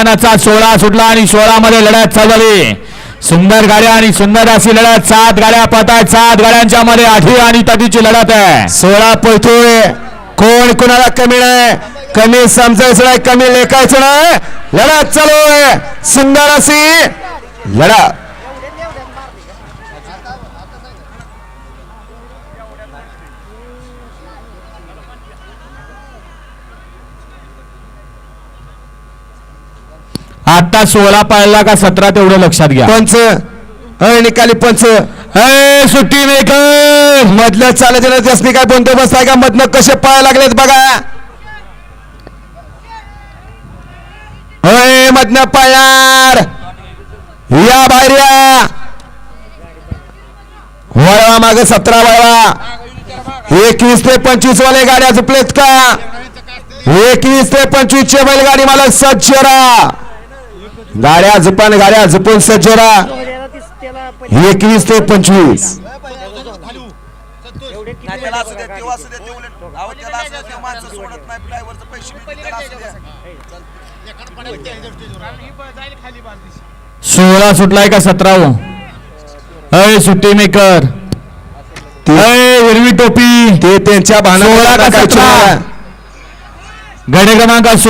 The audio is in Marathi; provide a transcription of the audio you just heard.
मैदानाचा सोळा सुटला आणि सोळा मध्ये लढत चालली. सुंदर गाड्या आणि सुंदर अशी लढत सात गाड्या पत आहेत सात गाड्यांच्या मध्ये आठवी आणि तटीची लढत आहे. सोळा पळतोय कोण कोणाला कमी नाही? कमी समजायचं नाही कमी लेखायचं नाही. लढत चालू आहे. सुंदर अशी लढा आता सोळा पाळला का सतरा तेवढं लक्षात घ्या. पंच. अय निकाली पंच. सुट्टी मेकर मधलं चालत येणार त्यासनी काय बंदोबस्त आहे का? मधनं कसे पाय लागलेत बघा. अय मधनं पायार. या बाहेर या. वळवा माग सतरा वळवा. एकवीस ते पंचवीस वाले गाड्या झुपलेत का? एकवीस ते पंचवीस चे बैलगाडी मला सज्ज राहा गाड्या झुपान गाड्या झुपून सज्ज राहा एकवीस ते पंचवीस. सोळा सुटलाय का सतरा हो अय सुट्टी मेकर. हिरवी टोपी. ते त्यांच्या सतरा? गडे क्रमांक